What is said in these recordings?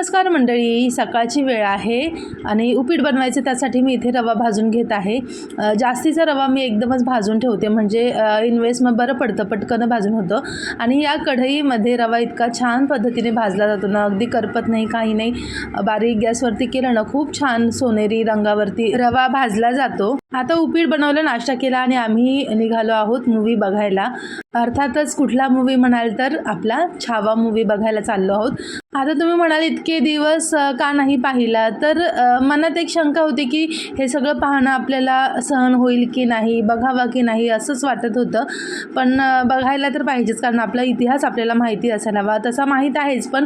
नमस्कार मंडळी सकाळची वेळ आहे आणि उपीट बनवायचे त्यासाठी मी इथे रवा भाजून घेत आहे. जास्तीचा रवा मी एकदमच भाजून ठेवते म्हणजे इन्व्हेस्ट मग बरं पडतं पटकन भाजून होतं. आणि या कढईमध्ये रवा इतका छान पद्धतीने भाजला जातो ना अगदी करपत नाही काही नाही. बारीक गॅसवरती केलं ना खूप छान सोनेरी रंगावरती रवा भाजला जातो. आता उपीट बनवलं नाश्ता केला आणि आम्ही निघालो आहोत मूवी बघायला. अर्थातच कुठला मूवी म्हणाल तर आपला छावा मूवी बघायला चाललो आहोत. आता तुम्ही म्हणाल इतके दिवस का नाही पाहिला? तर मनात एक शंका होती की हे सगळं पाहणं आपल्याला सहन होईल की नाही बघावं की नाही असंच वाटत होतं. पण बघायला तर पाहिजेच कारण आपला इतिहास आपल्याला माहिती असायला हवा. तसा माहीत आहेच पण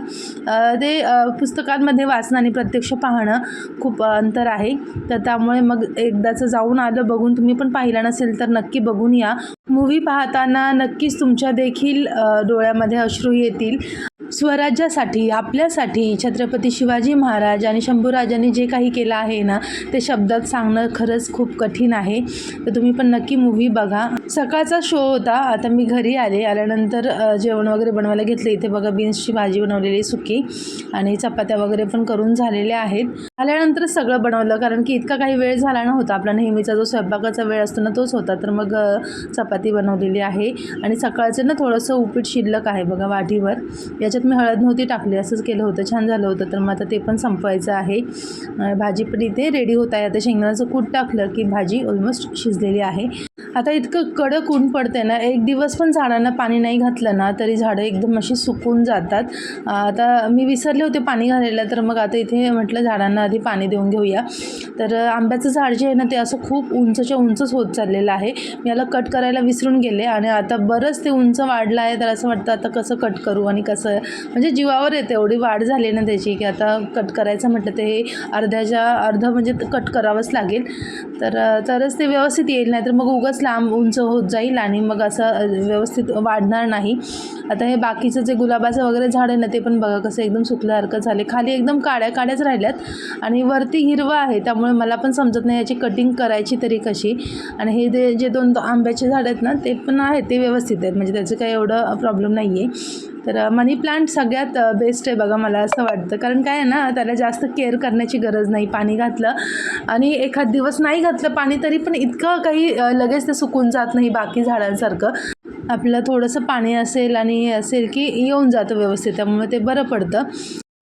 ते पुस्तकांमध्ये वाचणं आणि प्रत्यक्ष पाहणं खूप अंतर आहे. तर त्यामुळे मग एकदाचं जाऊन आलं बघून तुम्ही पण पाहिलं नसेल तर नक्की बघून या. मूवी पाहताना नक्कीच तुमच्या देखील डोळ्यामध्ये अश्रू येतील. स्वराज्यासाठी आपल्यासाठी छत्रपती शिवाजी महाराज आणि शंभूराजांनी जे काही केलं आहे ना ते शब्दात सांगणं खरंच खूप कठीण आहे. तर तुम्ही पण नक्की मूव्ही बघा. सकाळचा शो होता. आता मी घरी आले. आल्यानंतर जेवण वगैरे बनवायला घेतलं. इथे बघा बीन्सची भाजी बनवलेली सुकी आणि चपात्या वगैरे पण करून झालेल्या आहेत. आल्यानंतर सगळं बनवलं. कारण की इतका काही वेळ झाला नव्हता. आपला नेहमीचा जो स्वयंपाकाचा वेळ असतो ना तोच होता. तर मग चपाती बनवलेली आहे. आणि सकाळचं ना थोडंसं उपीट शिल्लक आहे बघा वाटीवर. याच्यात मी हळद नव्हती टाकली. असंच केलं होतं. छान झालं होतं. तर मग आता ते पण संपवायचं आहे. भाजी पण इथे रेडी होत आहे. आता शेंगदाण्याचं कूट टाकलं की भाजी ऑलमोस्ट शिजलेली आहे. आता इतकं कडक ऊन पडते ना एक दिवस पण झाडांना पाणी नाही घातलं ना तरी झाडं एकदम अशी सुकून जातात. आता मी विसरले होते पाणी घालायला तर मग आता इथे म्हटलं झाडांना आधी पाणी देऊन घेऊया. तर आंब्याचं झाड जे आहे ना ते असं खूप उंचच्या उंचच होत चाललेलं आहे. मी याला कट करायला विसरून गेले आणि आता बरंच ते उंच वाढलं आहे तर असं वाटतं आता कसं कट करू आणि कसं म्हणजे जीवावर येते एवढी वाढ झाली ना त्याची की आता कट करायचं म्हटलं ते हे अर्ध्याच्या अर्ध म्हणजे कट करावंच लागेल. तर तरच ते व्यवस्थित येईल नाही तर मग उगाच लांब उंच होत जाईल आणि मग असं व्यवस्थित वाढणार नाही. आता हे बाकीचं जे गुलाबाचं वगैरे झाड आहे ना ते पण बघा कसं एकदम सुकल्यासारखं झाले खाली एकदम काड्या काड्याच राहिल्यात. आणि वरती हिरवं आहे त्यामुळे मला पण समजत नाही याची कटिंग करायची तरी कशी. आणि हे जे जे दोन आंब्याचे झाड आहेत ना ते पण आहेत ते व्यवस्थित आहेत. म्हणजे त्याचं काही एवढं प्रॉब्लेम नाही आहे तर मनी प्लांट सगळ्यात बेस्ट आहे बघा मला असं वाटतं. कारण काय आहे ना त्याला जास्त केअर करण्याची गरज नाही. पाणी घातलं आणि एखाद दिवस नाही घातलं पाणी तरी पण इतकं काही लगेच ते सुकून जात नाही बाकी झाडांसारखं. आपलं थोडंसं पाणी असेल आणि हे असेल की येऊन जातं व्यवस्थित त्यामुळे ते बरं पडतं.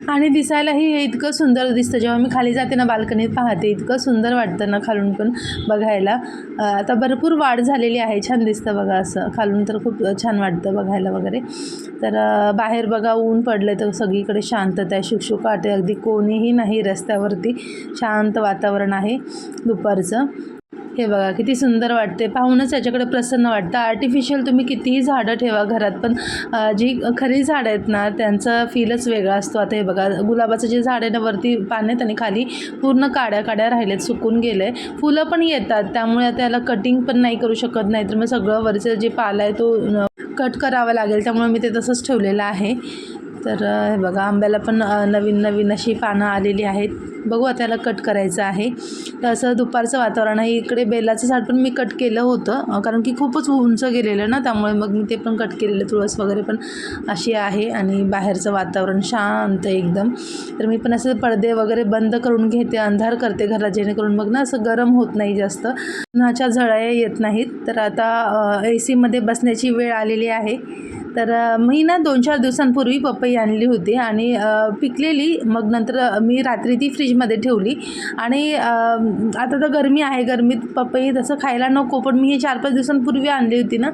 आणि दिसायलाही हे इतकं सुंदर दिसतं. जेव्हा मी खाली जाते ना बाल्कनीत पाहते इतकं सुंदर वाटतं ना खालून पण बघायला. आता भरपूर वाढ झालेली आहे. छान दिसतं बघा असं. खालून तर खूप छान वाटतं बघायला वगैरे. तर बाहेर बघा ऊन पडलं तर सगळीकडे शांतता आहे. शुकशुकाट वाटते अगदी कोणीही नाही रस्त्यावरती. शांत वातावरण आहे दुपारचं. हे बघा किती सुंदर वाटते. पाहूनच याच्याकडे प्रसन्न वाटतं. आर्टिफिशियल तुम्ही कितीही झाडं ठेवा घरात पण जी खरी झाडं आहेत ना त्यांचा फीलच वेगळा असतो. आता हे बघा गुलाबाचं जे झाड आहे ना वरती पाण्यात आणि खाली पूर्ण काड्या काड्या राहिल्यात सुकून गेले. फुलं पण येतात त्यामुळे आता याला कटिंग पण नाही करू शकत नाही तर मग सगळं वरचं जे पाला आहे तो कट करावा लागेल. त्यामुळे मी ते तसंच ठेवलेलं आहे. तर हे बघा आंब्याला पण नवीन नवीन अशी पानं आलेली आहेत. बघू आता त्याला कट करायचं आहे. तर असं दुपारचं वातावरण आहे. इकडे बेलाचं झाड पण मी कट केलं होतं कारण की खूपच उंच गेलेलं ना त्यामुळे मग मी ते पण कट केलेलं तुळस वगैरे पण अशी आहे आणि बाहेरचं वातावरण शांत आहे एकदम. तर मी पण असं पडदे वगैरे बंद करून घेते अंधार करते घरात जेणेकरून मग ना असं गरम होत नाही जास्त. उन्हाच्या झळा येत नाहीत. तर आता ए सीमध्ये बसण्याची वेळ आलेली आहे. तर मी ना दोन चार दिवसांपूर्वी पपई आणली होती आणि पिकलेली. मग नंतर मी रात्री ती फ्रीजमध्ये ठेवली. आणि आता तर गरमी आहे. गरमीत पपई तसं खायला नको पण मी हे चार पाच दिवसांपूर्वी आणली होती ना.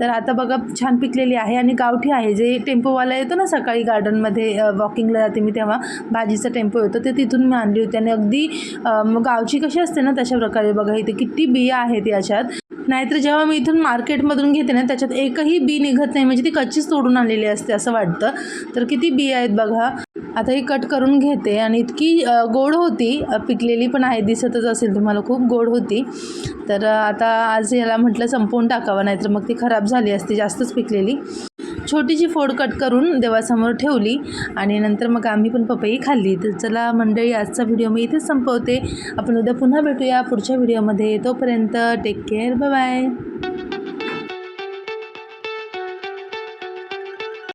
तर आता बघा छान पिकलेली आहे आणि गावठी आहे. जे टेम्पोवाला येतो ना सकाळी गार्डनमध्ये वॉकिंगला जाते मी तेव्हा भाजीचा टेम्पो येतो ते तिथून मी आणली होती. आणि अगदी मग गावची कशी असते ना तशा प्रकारे. बघा इथे किती बिया आहेत याच्यात. नाहीतर जेव्हा मी इथून मार्केटमधून घेते ना त्याच्यात एकही बी निघत नाही. म्हणजे ती कच्चीच तोडून आलेली असते असं वाटतं. तर किती बी आहेत बघा. आता ही कट करून घेते आणि इतकी गोड होती. पिकलेली पण आहे दिसतच असेल तुम्हाला. खूप गोड होती. तर आता आज याला म्हटलं संपवून टाकावं नाहीतर मग ती खराब झाली असती जास्तच पिकलेली. छोटीशी फोड कट करून देवासमोर ठेवली आणि नंतर मग आम्ही पण पपई खाल्ली. तर चला मंडळी आजचा व्हिडिओ मी इथेच संपवते. आपण उद्या पुन्हा भेटूया पुढच्या व्हिडिओमध्ये. तोपर्यंत टेक केअर बाय